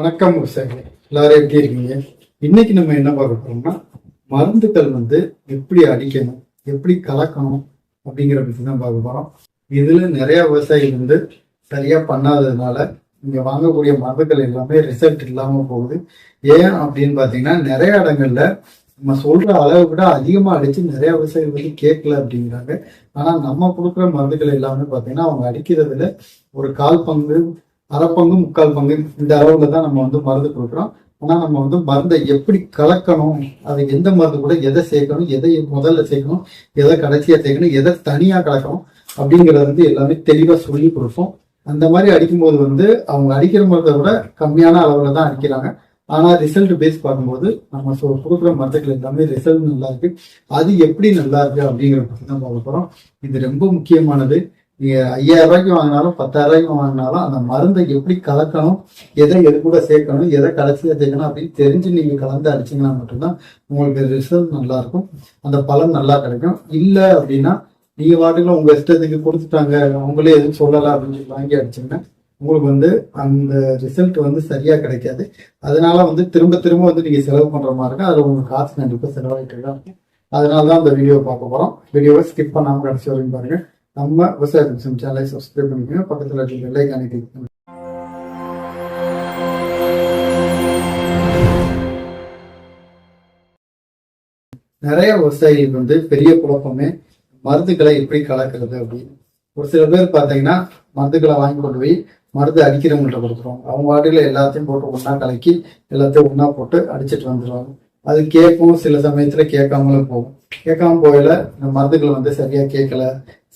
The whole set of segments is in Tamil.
வணக்கம் விவசாயிகளே எல்லாரும் எப்படி இருக்கீங்க? இன்னைக்கு நம்ம என்ன பார்க்க போறோம்னா மருந்துகள் வந்து எப்படி அடிக்கணும் எப்படி கலக்கணும் அப்படிங்கிற பத்தி தான் பார்க்க போறோம். இதுல நிறைய விவசாயிகள் வந்து சரியா பண்ணாததுனால இங்க வாங்கக்கூடிய மருந்துகள் எல்லாமே ரிசல்ட் இல்லாம போகுது. ஏன் அப்படின்னு பாத்தீங்கன்னா நிறைய இடங்கள்ல நம்ம சொல்ற அளவை விட அதிகமா அடிச்சு நிறைய விவசாயிகள் வந்து கேட்கல அப்படிங்கிறாங்க. ஆனா நம்ம கொடுக்குற மருந்துகள் எல்லாமே பாத்தீங்கன்னா அவங்க அடிக்கிறதுல ஒரு கால் பங்கு அரைப்பங்கு முக்கால் பங்கு இந்த அளவுல தான் நம்ம வந்து மருந்து கொடுக்குறோம். ஆனால் நம்ம வந்து மருந்தை எப்படி கலக்கணும் அது எந்த மருந்து கூட எதை சேர்க்கணும் எதை முதல்ல சேர்க்கணும் எதை கடைசியாக சேர்க்கணும் எதை தனியாக கலக்கணும் அப்படிங்கிறத வந்து எல்லாமே தெளிவாக சொல்லி கொடுப்போம். அந்த மாதிரி அடிக்கும்போது வந்து அவங்க அடிக்கிற மருந்தை விட கம்மியான அளவில் தான் அடிக்கிறாங்க. ஆனால் ரிசல்ட் பேஸ் பார்க்கும்போது நம்ம சொ- கொடுக்குற மருந்துகள் எல்லாமே ரிசல்ட் நல்லா இருக்கு. அது எப்படி நல்லா இருக்கு அப்படிங்கிற பற்றி தான் பார்க்க போகிறோம் இது ரொம்ப முக்கியமானது. நீங்கள் ஐயாயிரம் ரூபாய்க்கு வாங்கினாலும் பத்தாயிரம் ரூபாய்க்கு வாங்கினாலும் அந்த மருந்தை எப்படி கலக்கணும் எதை எது கூட சேர்க்கணும் எதை கடைசியாக சேர்க்கணும் அப்படின்னு தெரிஞ்சு நீங்கள் கலந்து அடிச்சீங்கன்னா மட்டும்தான் உங்களுக்கு ரிசல்ட் நல்லாயிருக்கும் அந்த பலன் நல்லா கிடைக்கும். இல்லை அப்படின்னா நீங்கள் வாட்டுல உங்கள் இஷ்டத்துக்கு கொடுத்துட்டாங்க அவங்களே எதுவும் சொல்லலை அப்படின்னு சொல்லி வாங்கி அடிச்சிங்கன்னா உங்களுக்கு வந்து அந்த ரிசல்ட் வந்து சரியா கிடைக்காது. அதனால வந்து திரும்ப திரும்ப வந்து நீங்க செலவு பண்ற மாதிரி இருக்கும். அதுல உங்களுக்கு காசு கண்டிப்பா செலவாயிட்டு தான் இருக்கும். அதனால தான் அந்த வீடியோ பார்க்க போறோம். வீடியோவை ஸ்கிப் பண்ணாம கடைசி வரைக்கும் பாருங்க. நம்ம விவசாய மிஷன் சேனலை சப்ஸ்கிரைப் பண்ணிக்கோங்க பக்கத்தில் இருக்க பெல் கிளிக் பண்ணுங்க நிறைய விவசாயிகளுக்கு வந்து பெரிய குழப்பமே மருந்துகளை எப்படி கலக்கிறது அப்படின்னு. ஒரு சில பேர் பார்த்தீங்கன்னா மருந்துகளை வாங்கி கொண்டு போய் மருந்து அடிக்கிறவங்கள்ட்ட கொடுக்குறோம். அவங்க வாட்டில எல்லாத்தையும் போட்டு ஒன்றா கலக்கி எல்லாத்தையும் ஒன்றா போட்டு அடிச்சிட்டு வந்துடுவாங்க. அது கேட்கும் சில சமயத்துல கேட்காமலும் போகும். கேட்காம போயில இந்த மருந்துகள் வந்து சரியா கேட்கல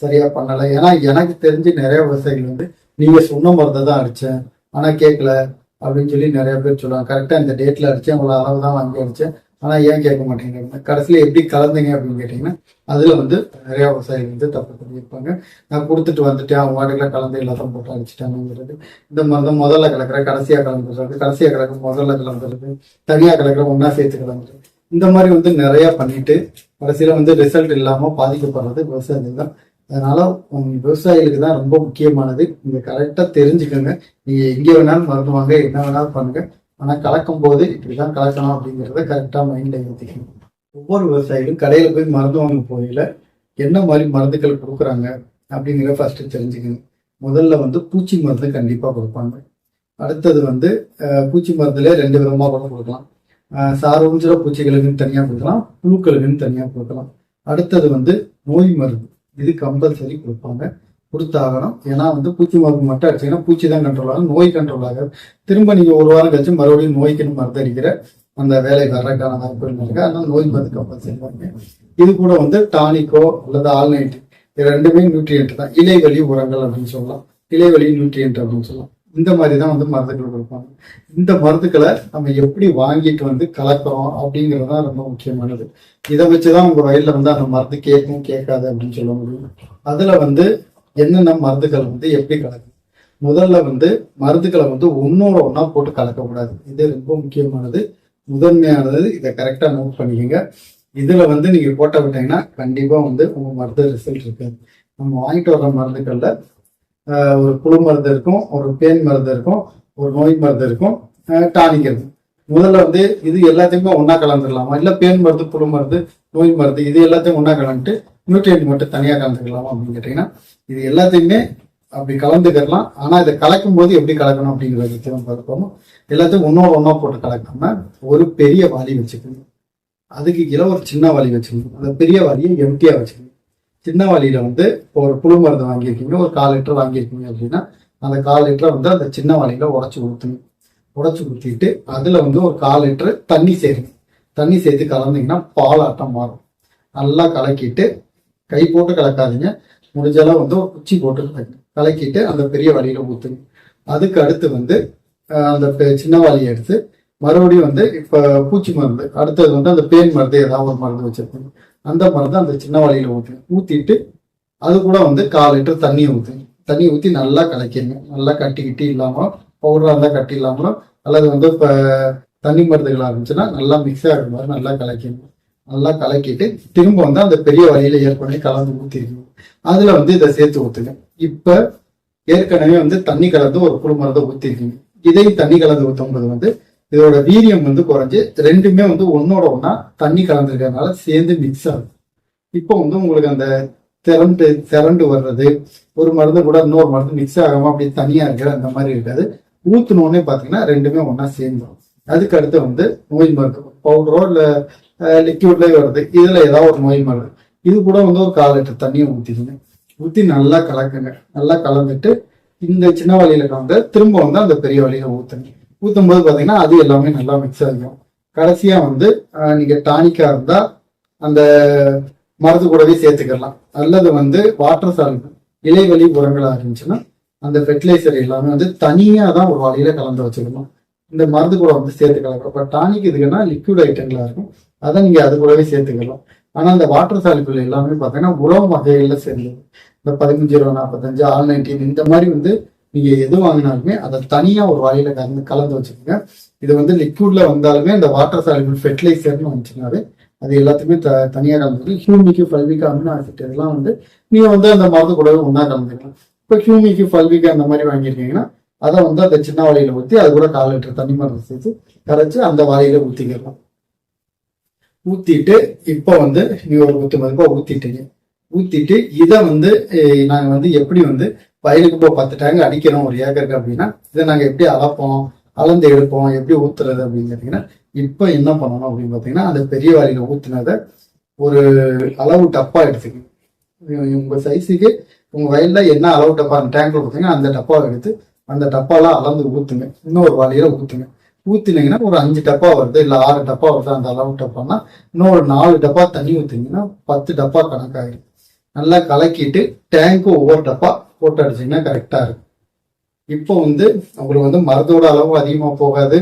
சரியா பண்ணல. ஏன்னா எனக்கு தெரிஞ்சு நிறைய விவசாயிகள் வந்து நீங்க சொன்ன மருந்தை தான் அடிச்சேன். ஆனா கேட்கல. அப்படின்னு சொல்லி நிறைய பேர் சொல்லுவாங்க. கரெக்டா இந்த டேட்ல அடிச்சேன். உங்களை அளவு தான் வாங்கி அடிச்சேன். ஆனா ஏன் கேட்க மாட்டேங்கிறாங்க? கடைசியில எப்படி கலந்தீங்க அப்படின்னு கேட்டீங்கன்னா அதுல வந்து நிறைய விவசாயிகள் வந்து தப்பு பண்ணியிருப்பாங்க. நான் கொடுத்துட்டு வந்துட்டேன். அவங்க வாட்டுல கலந்து எல்லாத்தையும் போட்டு அடிச்சிட்டாங்கிறது இந்த மருந்து முதல்ல கலக்கிற கடைசியா கலந்துடுறது. கடைசியா கலக்க முதல்ல கலந்துருது தனியா கலக்கிற ஒன்னா சேர்த்து கலந்துருது இந்த மாதிரி வந்து நிறைய பண்ணிட்டு கடைசியில வந்து ரிசல்ட் இல்லாம பாதிக்கப்படுறது விவசாயிகள் தான். அதனால உங்க விவசாயிகளுக்கு தான் ரொம்ப முக்கியமானது. நீங்க கரெக்டா தெரிஞ்சுக்கோங்க. நீங்க எங்க வேணாலும் மருந்து வாங்க என்ன வேணாலும் பண்ணுங்க. ஆனா கலக்கும் போது இப்படிதான் கலக்கணும் அப்படிங்கறத கரெக்டா மைண்ட்ல ஏற்றிக்கணும் ஒவ்வொரு விவசாயிகளும் கடையில போய் மருந்து வாங்க போகையில என்ன மாதிரி மருந்துகள் கொடுக்குறாங்க அப்படிங்கிறத ஃபர்ஸ்ட் தெரிஞ்சுக்கணும். முதல்ல வந்து பூச்சி மருந்து கண்டிப்பா கொடுப்பாங்க. அடுத்தது வந்து பூச்சி மருந்துல ரெண்டு விதமா கூட கொடுக்கலாம். அஹ், சாரோஞ்சிற பூச்சிகளுக்குன்னு தனியா கொடுக்கலாம் புழுக்களுக்குன்னு தனியா கொடுக்கலாம். அடுத்தது வந்து நோய் மருந்து. இது கம்பல்சரி கொடுப்பாங்க. கொடுத்தாகணும். ஏன்னா வந்து பூச்சி மருந்து மட்டும் அடிச்சீங்கன்னா பூச்சி தான் கண்ட்ரோல் ஆகும். நோய் கண்ட்ரோல் ஆகாது. திரும்ப நீங்கள் ஒரு வாரம் கழிச்சு மறுபடியும் நோய்க்குன்னு மருந்து அடிக்கிற அந்த வேலை வர்றதுக்கான வாய்ப்புகள் இருக்கு. அதனால நோய் மருந்து கம்பல்சரி இது கூட வந்து டானிக்கோ அல்லது ஆல்நைட் இது ரெண்டுமே நியூட்ரியன்ட் தான். இலைவழி உரங்கள் அப்படின்னு சொல்லலாம். இலைவழி நியூட்ரியன்ட் அப்படின்னு சொல்லலாம். இந்த மாதிரி தான் வந்து மருந்துகள் கொடுப்பாங்க. இந்த மருந்துகளை நம்ம எப்படி வாங்கிட்டு வந்து கலக்கிறோம் அப்படிங்கிறது தான் ரொம்ப முக்கியமானது. இதை வச்சுதான் உங்க வயல்ல வந்து அந்த மருந்து கேட்கும் கேட்காது அப்படின்னு சொல்ல முடியும். அதுல வந்து என்னென்ன மருந்துகள் வந்து எப்படி கலக்கும்? முதல்ல வந்து மருந்துகளை வந்து ஒன்னோட ஒன்றா போட்டு கலக்கக்கூடாது. இது ரொம்ப முக்கியமானது. முதன்மையானது இதை கரெக்டா நோட் பண்ணிக்கோங்க. இதுல வந்து நீங்க போட்ட விட்டீங்கன்னா கண்டிப்பா வந்து உங்க மருந்து ரிசல்ட் இருக்காது. நம்ம வாங்கிட்டு வர்ற மருந்துகள்ல ஒரு புழு மருந்து இருக்கும் ஒரு பேன் மருந்து இருக்கும் ஒரு நோய் மருந்து இருக்கும் டானிக் இருக்கும் முதல்ல வந்து இது எல்லாத்தையுமே ஒன்றா கலந்துக்கலாமா. இல்ல பேன் மருந்து புழு மருந்து நோய் மருந்து இது எல்லாத்தையும் ஒன்றா கலந்துட்டு நியூட்ரியன்ட் மட்டும் தனியா கலந்துக்கலாமா அப்படின்னு கேட்டீங்கன்னா இது எல்லாத்தையுமே அப்படி கலந்துக்கலாம். ஆனா இதை கலக்கும் போது எப்படி கலக்கணும் அப்படிங்கிறத பத்தி நம்ம பார்ப்போம் எல்லாத்தையும் ஒன்னோட ஒன்றா போட்டு கலக்காம ஒரு பெரிய வாளி வச்சுக்கணும். அதுக்கு கீழே ஒரு சின்ன வாளி வச்சுக்கணும். அந்த பெரிய வாளியை எம்டியா வச்சுக்கணும். சின்ன வழியில வந்து இப்போ ஒரு புழு மருந்து வாங்கியிருக்கீங்க ஒரு கால் லிட்டர் வாங்கியிருக்கீங்க அப்படின்னா அந்த கால் லிட்டரை வந்து அந்த சின்ன வழியில உடச்சி ஊற்றுங்க உடச்சி ஊற்றிட்டு அதுல வந்து ஒரு கால் லிட்டர் தண்ணி சேருங்க தண்ணி சேர்த்து கலந்தீங்கன்னா பாலாட்டம் மாறும். நல்லா கலக்கிட்டு கை போட்டு கலக்காதீங்க. முடிஞ்சளவு வந்து ஒரு குச்சி போட்டு கலக்குங்க கலக்கிட்டு அந்த பெரிய வழியில ஊற்றுங்க அதுக்கு அடுத்து வந்து அந்த பெ- சின்ன வாளியை எடுத்து மறுபடியும் வந்து இப்போ பூச்சி மருந்து அடுத்தது வந்து அந்த பேன் மருந்து ஏதாவது ஒரு மருந்து வச்சிருப்பீங்க. அந்த மருந்து அந்த சின்ன வழியில் ஊற்றுங்க ஊற்றிட்டு அது கூட வந்து கால் லிட்டர் தண்ணியை ஊற்றுங்க தண்ணி ஊற்றி நல்லா கலக்கிடுங்க. நல்லா கட்டி கிட்டி இல்லாம பவுடராக இருந்தால் கட்டி இல்லாமலும் அல்லது வந்து இப்போ தண்ணி மருந்துகள் இருந்துச்சுன்னா நல்லா மிக்ஸ் ஆகிற மாதிரி நல்லா கலக்கிங்க நல்லா கலக்கிட்டு திரும்ப வந்து அந்த பெரிய வழியில் ஏற்கனவே கலந்து ஊத்திருக்கணும் அதில் வந்து இதை சேர்த்து ஊற்றுங்க இப்போ ஏற்கனவே வந்து தண்ணி கலந்து ஒரு குழு மருந்தை ஊற்றிருக்கீங்க இதையும் தண்ணி கலந்து ஊற்றும்போது வந்து இதோட வீரியம் வந்து குறைஞ்சு ரெண்டுமே வந்து ஒன்னோட ஒன்னா தண்ணி கலந்துருக்கறதுனால சேர்ந்து மிக்ஸ் ஆகுது. இப்போ வந்து உங்களுக்கு அந்த திரண்டு திரண்டு வர்றது ஒரு மருந்து கூட இன்னொரு மருந்து மிக்ஸ் ஆகாம அப்படி தனியா இருக்கிற அந்த மாதிரி இருக்காது. ஊத்துனோடனே பாத்தீங்கன்னா ரெண்டுமே ஒன்னா சேர்ந்துடும் அதுக்கு அடுத்து வந்து நோய் மருந்து பவுடரோ இல்ல லிக்யூட்லயே வருது. இதுல ஏதாவது ஒரு நோய் மருந்து. இது கூட வந்து ஒரு கால் லிட்டர் தண்ணியை ஊத்திடுங்க. ஊத்தி நல்லா கலக்குங்க. நல்லா கலந்துட்டு இந்த சின்ன வழியில கலந்து திரும்ப வந்து அந்த பெரிய வழியில ஊத்துங்க. ஊற்றும் போது பார்த்தீங்கன்னா அது எல்லாமே நல்லா மிக்ஸ் ஆகும் கடைசியாக வந்து நீங்கள் டானிக்காக இருந்தால் அந்த மருந்து கூடவே சேர்த்துக்கலாம். அல்லது வந்து வாட்டர் சால்ட் இலைவெளி உரங்களாக இருந்துச்சுன்னா அந்த ஃபெர்டிலைசர் எல்லாமே வந்து தனியாக தான் ஒரு வழியில் கலந்து வச்சுக்கணும். இந்த மருந்து கூட வந்து சேர்த்துக்கலாம். இப்போ டானிக் இதுக்குன்னா லிக்விட் ஐட்டங்களாக இருக்கும். அதை நீங்கள் அது கூடவே சேர்த்துக்கலாம். ஆனால் அந்த வாட்டர் சால்பிள் எல்லாமே பார்த்தீங்கன்னா உரம் வகைகளில் சேர்ந்தது. இந்த பதினஞ்சு இருபது நாற்பத்தஞ்சு ஆல் நைன்டீன் இந்த மாதிரி வந்து நீங்க எது வாங்கினாலுமே அதை தனியா ஒரு வாயில கலந்து கலந்து வச்சுக்கோங்க. இது வந்து லிக்விட்ல வந்தாலுமே இந்த வாட்டர் சாலிபிள் ஃபெர்டிலைசர்னு வந்துச்சுனாவே அது எல்லாத்தையுமே த தனியாக கலந்துக்கணும் ஹியூமிக்கு ஃபல்விக்கு அமினோ ஆசிட் இதெல்லாம் வந்து நீங்க வந்து அந்த மருந்து கூடவே ஒன்றா கலந்துக்கலாம். இப்போ ஹியூமிக்கு ஃபல்விக்கு அந்த மாதிரி வாங்கியிருக்கீங்கன்னா அதை வந்து அந்த சின்ன வாளியில ஊற்றி அது கூட கால் லிட்டர் தண்ணி மருந்து சேர்த்து கரைச்சி அந்த வாயில ஊற்றிக்கலாம் ஊற்றிட்டு இப்போ வந்து நீங்க ஒரு குத்து மதிப்பாக ஊற்றிட்டீங்க ஊத்திட்டு இதை வந்து நாங்கள் நாங்க வந்து எப்படி வந்து வயலுக்கு இப்போ பத்து டேங்க் அடிக்கிறோம் ஒரு ஏக்கருக்கு அப்படின்னா இதை நாங்க எப்படி அளப்போம் அளந்து எடுப்போம் எப்படி ஊத்துறது அப்படின்னு கேட்டீங்கன்னா இப்போ என்ன பண்ணணும் அப்படின்னு பார்த்தீங்கன்னா அந்த பெரிய வாளியில ஊத்துனதை ஒரு அளவு டப்பா எடுத்துக்கணும். உங்க- சைஸுக்கு உங்க வயல்ல என்ன அளவு டப்பா அந்த டேங்க்ல பார்த்தீங்கன்னா அந்த டப்பாவை எடுத்து அந்த டப்பாலாம் அளந்து ஊத்துங்க. இன்னொரு வாளியில ஊத்துங்க. ஊத்தினீங்கன்னா ஒரு அஞ்சு டப்பா வருது இல்லை ஆறு டப்பா வருது அந்த அளவு டப்பான்னா இன்னும் ஒரு நாலு டப்பா தண்ணி ஊத்தினீங்கன்னா பத்து டப்பா கணக்காயிடும் நல்லா கலக்கிட்டு டேங்க்கு ஒவ்வொரு டப்பா போட்டு அடிச்சீங்கன்னா கரெக்டாக இருக்கும். இப்போ வந்து உங்களுக்கு வந்து மருந்தோட அளவு அதிகமாக போகாது.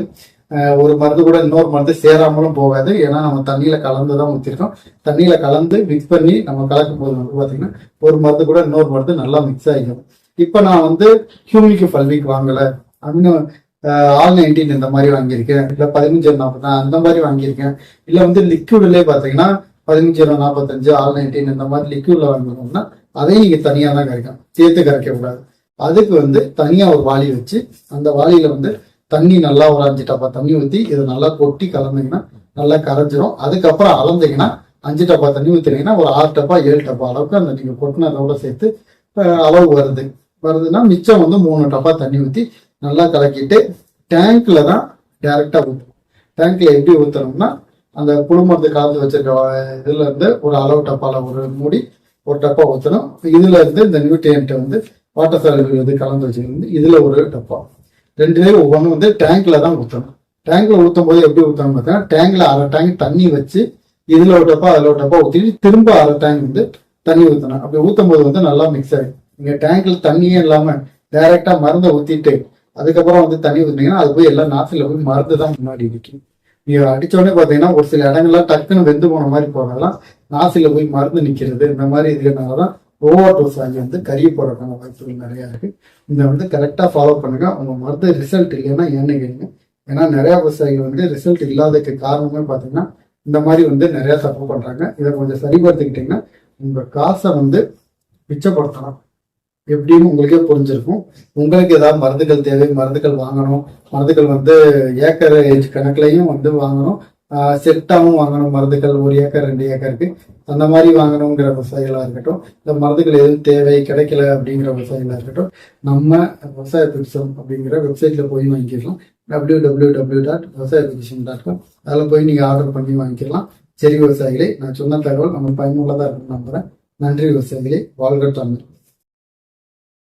ஒரு மருந்து கூட இன்னொரு மருந்து சேராமலும் போகாது. ஏன்னா நம்ம தண்ணியில் கலந்து தான் ஊத்திருக்கோம். தண்ணியில் கலந்து மிக்ஸ் பண்ணி நம்ம கலக்கும் போது வந்து பாத்தீங்கன்னா ஒரு மருந்து கூட இன்னொரு மருந்து நல்லா மிக்ஸ் ஆகிடும். இப்போ நான் வந்து ஹியூமிக்கு பல்விக்கு வாங்கலை. அமினோ ஆல் நைன்டீன் இந்த மாதிரி வாங்கியிருக்கேன். இல்லை பதினஞ்சு நாற்பது அந்த மாதிரி வாங்கியிருக்கேன். இல்லை வந்து லிக்விட்லேயே பார்த்தீங்கன்னா பதினஞ்சு நாற்பத்தஞ்சு ஆல் நைன்டீன் இந்த மாதிரி லிக்விட்ல வாங்கணும்னா அதையும் நீங்க தனியா தான் கரைக்கும் சேர்த்து கரைக்க கூடாது. அதுக்கு வந்து தனியா ஒரு வாளி வச்சு அந்த வாளியில வந்து தண்ணி நல்லா ஒரு அஞ்சு டப்பா தண்ணி ஊத்தி இதை நல்லா கொட்டி கலந்தீங்கன்னா நல்லா கரைஞ்சிரும். அதுக்கப்புறம் அளந்தீங்கன்னா அஞ்சு டப்பா தண்ணி ஊத்தினீங்கன்னா ஒரு ஆறு டப்பா ஏழு டப்பா அளவுக்கு அந்த நீங்க கொட்டினதோட சேர்த்து அளவு வருது. வருதுன்னா மிச்சம் வந்து மூணு டப்பா தண்ணி ஊத்தி நல்லா கலக்கிட்டு டேங்க்ல தான் டேரெக்டாக ஊற்றணும் டேங்க்ல எப்படி ஊத்தணும்னா அந்த குளிமருந்து கலந்து வச்சிருக்க இதுல இருந்து ஒரு அளவு டப்பால ஒரு மூடி ஒரு டப்பா ஊற்றணும் இதுல இருந்து இந்த நியூட்ரியன்ட்டை வந்து வாட்டர் சாலிபிள் இது கலந்து வச்சுக்கிறது இதுல ஒரு டப்பா. ரெண்டுலேயும் ஒவ்வொன்றும் வந்து டேங்க்ல தான் ஊற்றணும் டேங்க்ல ஊற்றும் போது எப்படி ஊற்றணும் பார்த்தீங்கன்னா டேங்க்ல அரை டேங்க் தண்ணி வச்சு இதுல ஒரு டப்பா அதுல ஒரு டப்பா ஊற்றிட்டு திரும்ப அரை டேங்க் வந்து தண்ணி ஊற்றணும் அப்படி ஊற்றும் போது வந்து நல்லா மிக்ஸ் ஆகிடும் நீங்க டேங்க்ல தண்ணியே இல்லாம டைரக்டா மருந்தை ஊத்திட்டு அதுக்கப்புறம் வந்து தண்ணி ஊற்றினீங்கன்னா அது போய் எல்லா நாசில போய் மருந்து தான் முன்னாடி நிற்கும் நீங்கள் அடிச்ச பார்த்தீங்கன்னா பாத்தீங்கன்னா ஒரு சில இடங்கள்லாம் டக்குன்னு வெந்து போன மாதிரி போனதெல்லாம் நாசில போய் மருந்து நிக்கிறது இந்த மாதிரி இதுனாலதான் ஓவர் டோஸ் ஆகி வந்து கறி போடுறதுக்கான வாய்ப்புகள் நிறைய இருக்கு. இந்த வந்து கரெக்டா ஃபாலோ பண்ணுங்க. உங்க மருந்து ரிசல்ட் இல்லைன்னா ஏன்னு கேளுங்க. ஏன்னா நிறைய விவசாயிகள் வந்து ரிசல்ட் இல்லாததுக்கு காரணமே பாத்தீங்கன்னா இந்த மாதிரி வந்து நிறைய தப்பு பண்றாங்க. இதை கொஞ்சம் சரிப்படுத்திக்கிட்டீங்கன்னா உங்க காசை வந்து மிச்சப்படுத்தலாம். எப்படின்னு உங்களுக்கே புரிஞ்சிருக்கும். உங்களுக்கு ஏதாவது மருந்துகள் தேவை மருந்துகள் வாங்கணும். மருந்துகள் வந்து ஏக்கர் கணக்குலையும் வந்து வாங்கணும். செட்டாகவும் வாங்கணும் மருந்துகள். ஒரு ஏக்கர் ரெண்டு ஏக்கருக்கு. அந்த மாதிரி வாங்கணுங்கிற விவசாயிகளாக இருக்கட்டும் இந்த மருந்துகள் எதுவும் தேவை கிடைக்கல அப்படிங்கிற விவசாயிகளாக இருக்கட்டும் நம்ம விவசாய பிடிச்சம் அப்படிங்கிற வெப்சைட்டில் போய் வாங்கிக்கலாம். டபிள்யூ டபிள்யூ டபிள்யூ டாட் விவசாய பிடிச்சம் டாட் காம் அதில் போய் நீங்கள் ஆர்டர் பண்ணி வாங்கிக்கலாம். சரி விவசாயிகளே நான் சொன்ன தகவல் நம்ம பயனுள்ளதாக இருக்கும்னு நம்புகிறேன் நன்றி விவசாயிகளே. வாழ்க தமிழ்.